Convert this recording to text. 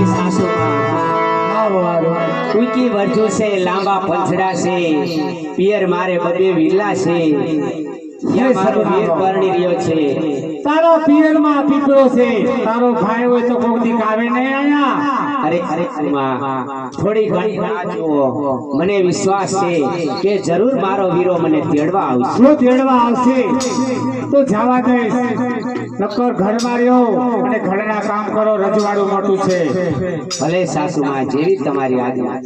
અરે સાસુમાં વરજુ છે લાંબા પંછડા છે પિયર મારે બધે વિલા છે. મારો વીર પરણી રહ્યો છે. તારો પિયરમાં પીપળો છે. તારો ભાઈ હોય તો કોક દી આવે નહીં આયા? અરે અરે માં. થોડી ઘણી રાહ જુઓ. મને વિશ્વાસ છે કે જરૂર મારો વીરો મને તેડવા આવશે. તેડવા આવશે તો જવા દઈશ. નક્કર ઘર રહ્યો અને ઘરના કામ કરો રજવાડું મોટું છે. ભલે સાસુમાં જેવી તમારી આજ્ઞા.